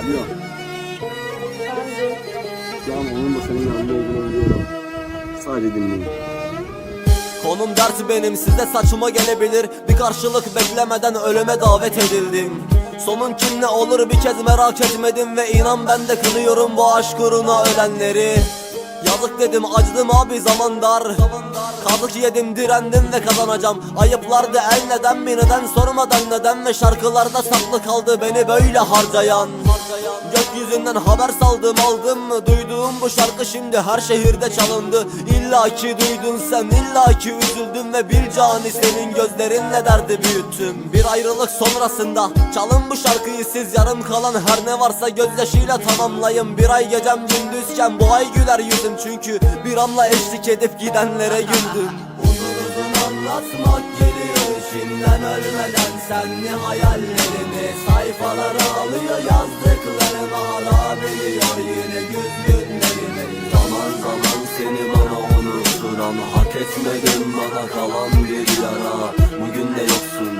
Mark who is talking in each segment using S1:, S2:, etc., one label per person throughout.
S1: Alo. Şu an onun da senin yanında olduğunu biliyorum. Sadece dinleyin.
S2: Konum dert benim size saçma gelebilir Bir karşılık beklemeden ölüme davet edildim Sonun kim ne olur bir kez merak etmedim Ve inan ben de kınıyorum bu aşk uğruna ölenleri Yazık dedim acıdım abi zaman dar Kazık yedim direndim ve kazanacağım Ayıplardı el neden mi neden sormadan neden Ve şarkılarda saklı kaldı beni böyle harcayan Gökyüzünden haber saldım aldım mı? Duyduğum bu şarkı şimdi her şehirde çalındı. İlla ki duydun sen illa ki üzüldüm Ve bir cani senin gözlerinle derdi büyüttüm? Bir ayrılık sonrasında çalın bu şarkıyı siz. Yarım kalan her ne varsa gözyaşıyla tamamlayın. Bir ay gecem gündüzken bu ay güler yüzüm. Çünkü bir anla eşlik edip gidenlere güldüm. Uzun anlatmak geliyor içimden ölmeden senli hayallerimi Sayfalara alıyor yazdıklarım hala biliyor yine güz günlerimi. Zaman zaman seni bana unutturan hak etmedim bana kalan bir yara. Bugün de yoksun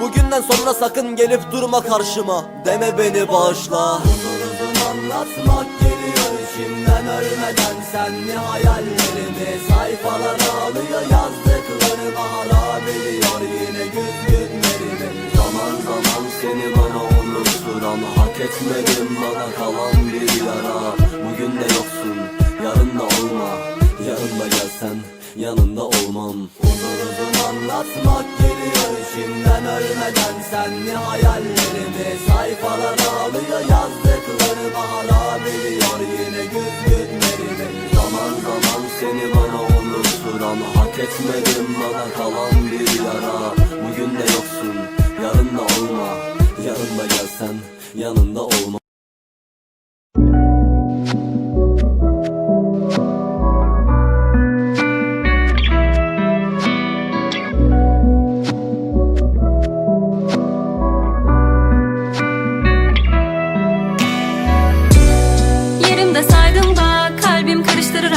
S2: Bugünden sonra sakın gelip durma karşıma. Deme beni bağışla. Uzun anlatmak geliyor içimden. Ölmeden senli hayallerimi Sayfalara alıyor yazdıklarım hala biliyor yine güz günlerimi Zaman zaman seni bana unutturan hak etmedim bana kalan bir yara. Bugün de yoksun yarın da olma. Yarın da gelsen yanında olmam. Uzun uzun anlatmak ölmeden senli hayallerimi Sayfalara alıyor yazdıklarım hala biliyor yine güz günlerimi Zaman zaman seni bana unutturan hak etmedim bana kalan bir yara. Bugün de yoksun yarın da olma. Yarın da gelsen yanında olmam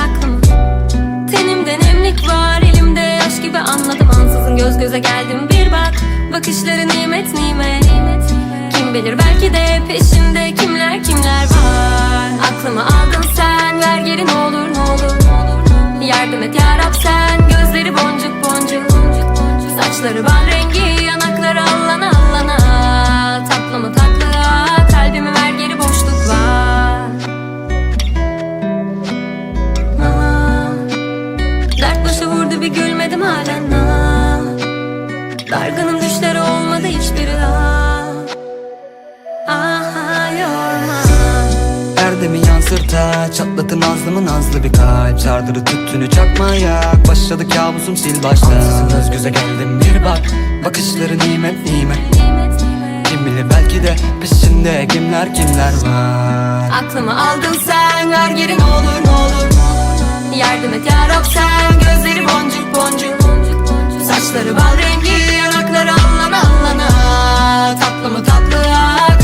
S3: aklımı Tenimde nemlik var elimde yaş gibi anladım. Ansızın göz göze geldim bir bak. Bakışları nimet nimet Kim bilir belki de peşinde kimler kimler var. Aklımı aldın sen ver geri ne olur ne olur Yardım et yarab sen. Gözleri boncuk boncuk Saçları bal rengi yanakları allana allana. Tatlı mı tatlı halen ah. Dargınım düşleri olmadı hiçbiri ah. Aha yorma.
S4: Erdemi yansırta Çatlatın nazlımı nazlı bir kalp. Sardırı tüttünü çakmaya Başladı kabusum sil başta Ansızın göz göze geldim bir bak. Bakışları nimet nimet. Kim bilir belki de peşinde kimler kimler var.
S3: Aklımı aldın sen ver geri ne olur ne olur. Yardım et yarab sen gözleri boncuk boncuk Saçları bal rengi yanakları allana allana. Tatlı mı tatlı ah,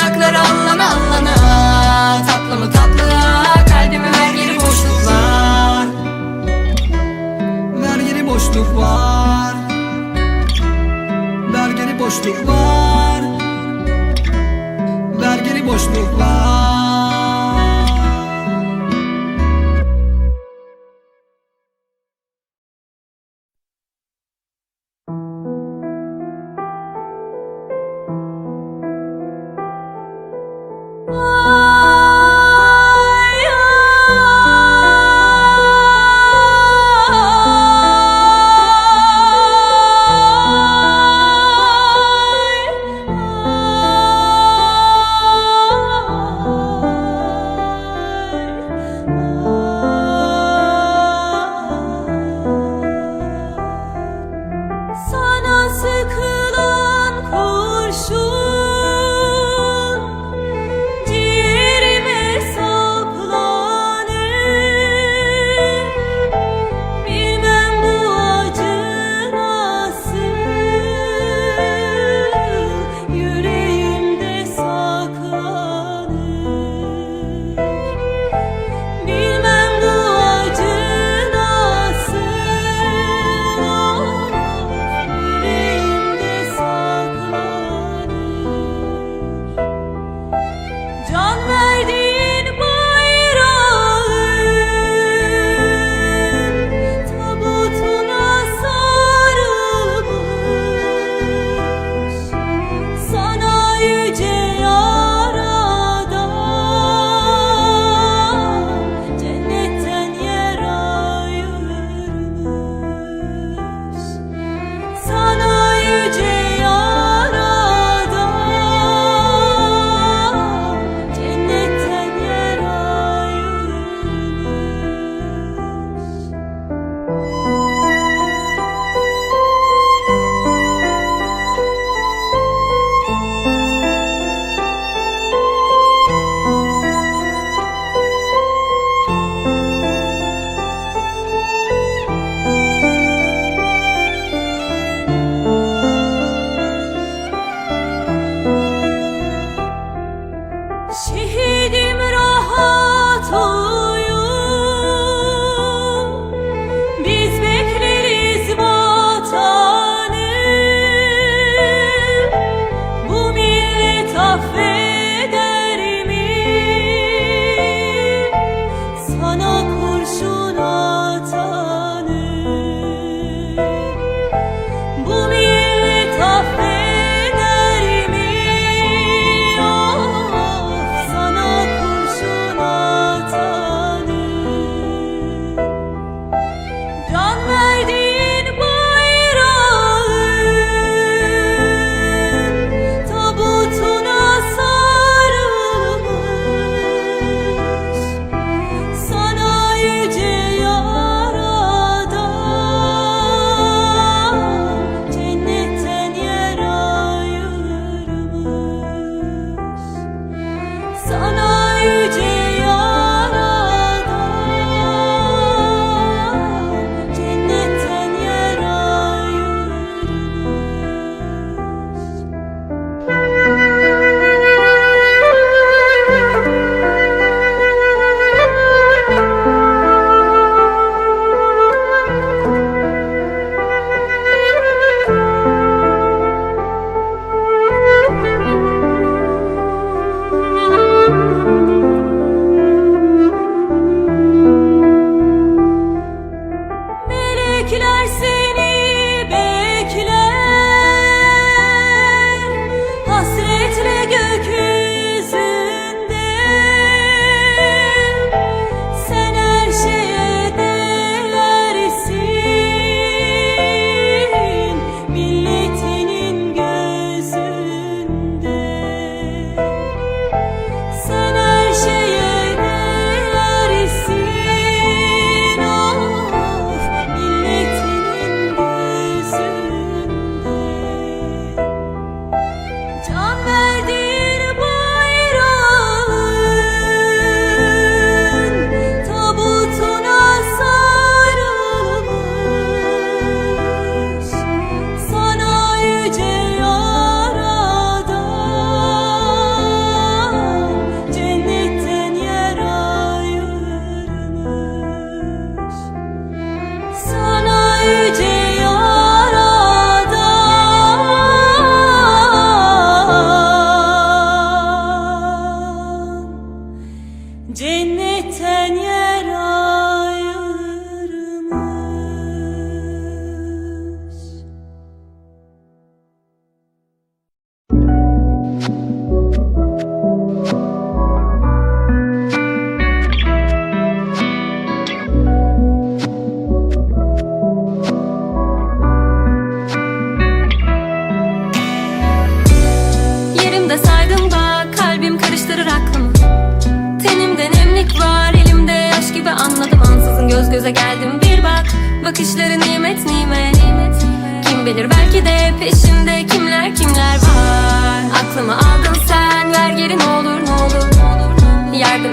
S3: rengi yanakları allana allana Tatlı mı tatlı ah, kalbimi ver geri boşluk var?
S4: Vergili boşluk var. Vergili boşluk var. Vergili boşluk var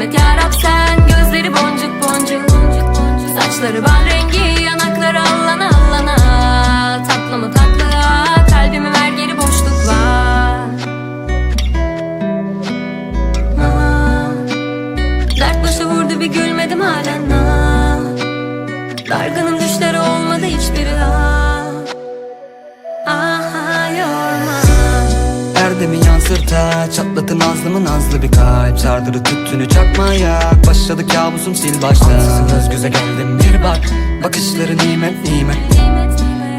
S3: Et yarab sen gözleri boncuk boncuk. Saçları bal
S4: Yansırta Çatlatın nazlımı nazlı bir kalp. Sardırı tüttünü çakmayak Başladı kabusum sil başta Ansızın göz göze geldim bir bak Bakışları nimet nimet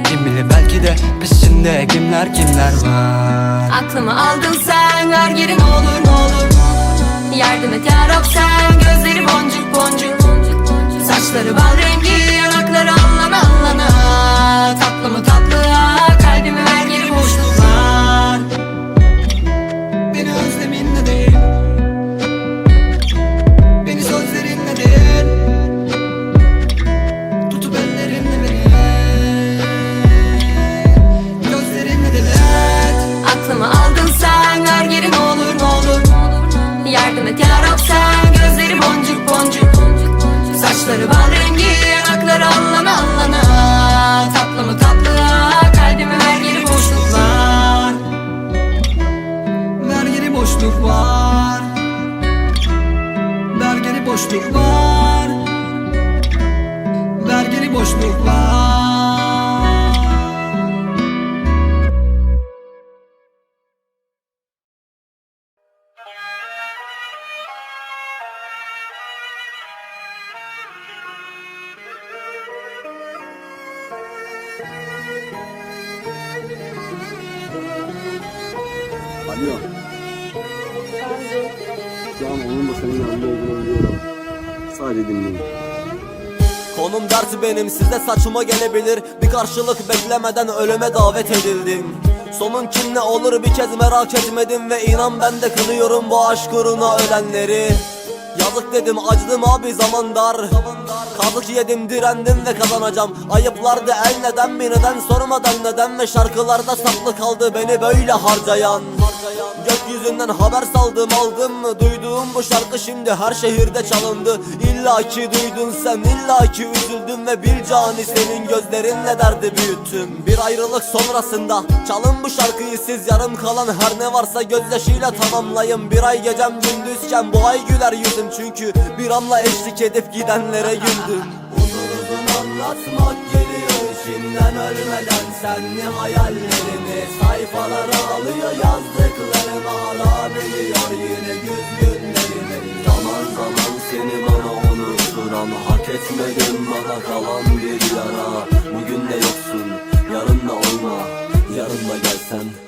S4: Kim bilir belki de peşinde kimler kimler var.
S3: Aklımı aldın sen ver geri olur ne olur. Yardım et yarab sen gözleri boncuk boncuk Saçları bal rengi yanakları allana allana Tatlı mı tatlıya boşluk var
S4: Vergili boşluk var
S1: Alo. An onun da senin yanında olduğunu biliyorum. Sadece dinleyin.
S2: Konum dert benim size saçma gelebilir. Bir karşılık beklemeden ölüme davet edildim. Sonun kim ne olur bir kez merak etmedim Ve inan ben de kınıyorum bu aşk uğruna ölenleri. Yazık dedim acıdım abi zaman dar. Kazık yedim direndim ve kazanacağım. Ayıplardı el neden mi neden sormadan neden Ve şarkılarda saklı kaldı beni böyle harcayan Gökyüzünden haber saldım aldım mı? Duyduğum bu şarkı şimdi her şehirde çalındı. İlla ki duydun sen illa ki üzüldüm Ve bir cani senin gözlerinle derdi büyüttüm. Bir ayrılık sonrasında çalın bu şarkıyı siz Yarım kalan her ne varsa gözyaşıyla tamamlayın. Bir ay gecem gündüzken bu ay güler yüzüm Çünkü bir anla eşlik edip gidenlere güldüm. Uzun anlatmak geliyor içimden ölmeden senli hayallerini Sayfalara alıyor yazdıklarımı hala biliyor yine güz günlerimi. Zaman zaman seni bana unutturan hak etmedim bana kalan bir yara. Bugün de yoksun yarın da olma yarın da gelsen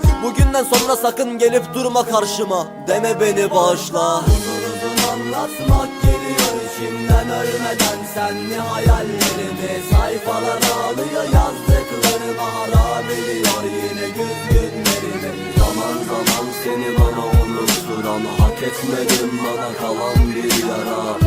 S2: Bugünden sonra sakın gelip durma karşıma. Deme beni bağışla. Uzun anlatmak geliyor içimden ölmeden. Senli hayallerimi Sayfalara alıyor yazdıklarımı hala biliyor yine güz günlerimi Zaman zaman seni bana unutturan hak etmedim bana kalan bir yara